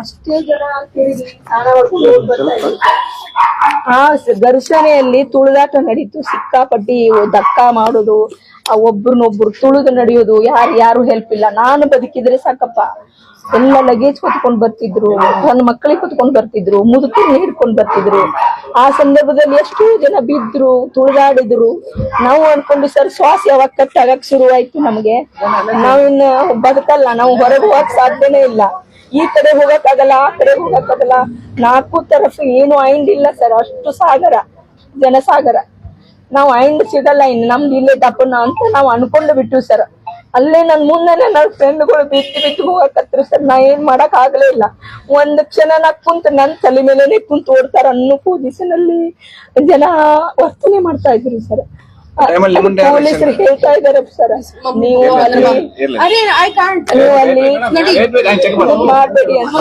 ಅಷ್ಟೇ ಜನ. ಆ ಘರ್ಷಣೆಯಲ್ಲಿ ತುಳಿದಾಟ ನಡೀತು. ಸಿಕ್ಕಾಪಟ್ಟಿ ದಕ್ಕ ಮಾಡೋದು ಒಬ್ರನ್ನೊಬ್ರು ತುಳಿದು ನಡೆಯೋದು, ಯಾರು ಯಾರು ಹೆಲ್ಪ್ ಇಲ್ಲ. ನಾನು ಬದುಕಿದ್ರೆ ಸಾಕಪ್ಪ. ಎಲ್ಲ ಲಗೇಜ್ ಹೊತ್ಕೊಂಡ್ ಬರ್ತಿದ್ರು, ನನ್ನ ಮಕ್ಕಳಿಗೆ ಹೊತ್ಕೊಂಡ್ ಬರ್ತಿದ್ರು ಮುದುಕಿ ಹಿಡ್ಕೊಂಡ್ ಬರ್ತಿದ್ರು. ಆ ಸಂದರ್ಭದಲ್ಲಿ ಎಷ್ಟೋ ಜನ ಬಿದ್ರು, ತುಳಿದಾಡಿದ್ರು. ನಾವು ಅನ್ಕೊಂಡು, ಸರ್, ಶ್ವಾಸ ಯಾವಾಗ ಕಟ್ಟಾಗಕ್ ಶುರು ಆಯ್ತು ನಮ್ಗೆ? ನಾವಿನ್ನ ಬದುಕಲ್ಲ, ನಾವು ಹೊರಗೆ ಹೋಗಕ್ ಸಾಧ್ಯನೇ ಇಲ್ಲ. ಈ ಕಡೆ ಹೋಗಕ್ಕಾಗಲ್ಲ, ಆ ಕಡೆ ಹೋಗಕ್ಕಾಗಲ್ಲ. ನಾಲ್ಕು ತರಫು ಏನು ಐಂಡ್ ಇಲ್ಲ ಸರ್, ಅಷ್ಟು ಸಾಗರ, ಜನಸಾಗರ. ನಾವು ಐಂಡ್ ಸಿಗಲ್ಲ ಇನ್ನು, ನಮ್ದು ಇಲ್ಲೇ ದಪ್ಪನ ಅಂತ ನಾವು ಅನ್ಕೊಂಡು ಬಿಟ್ಟು ಸರ್. ಅಲ್ಲೇ ನನ್ ಮುಂದೆ ನನ್ನ ಫ್ರೆಂಡ್ಗಳು ಬಿತ್ತು ಬಿತ್ತು ಹೋಗಕತ್ರು ಸರ್, ನಾ ಏನ್ ಮಾಡಕ್ ಆಗ್ಲೇ ಇಲ್ಲ. ಒಂದ್ ಕ್ಷಣ ನಾ ಕುಂತ ನನ್ ತಲೆ ಮೇಲೆನೆ ಕುಂತ ಓಡ್ತಾರ ಅನ್ನೋ ಅಲ್ಲಿ ಜನ ವರ್ತನೆ ಮಾಡ್ತಾ ಇದ್ರು ಸರ್. ಪೊಲೀಸರು ಹೇಳ್ತಾ ಇದಾರೆ ಸರ್ ನೀವು ಅಲ್ಲಿ ಅರೆ ಐ ಕಾಂಟ್ ನೀವು ಅಲ್ಲಿ ನಡಿ Wait, wait, ನಾನು check ಮಾಡ್ತೀನಿ. ಮಾಡ್ಬೇಡಿ ಅಂತ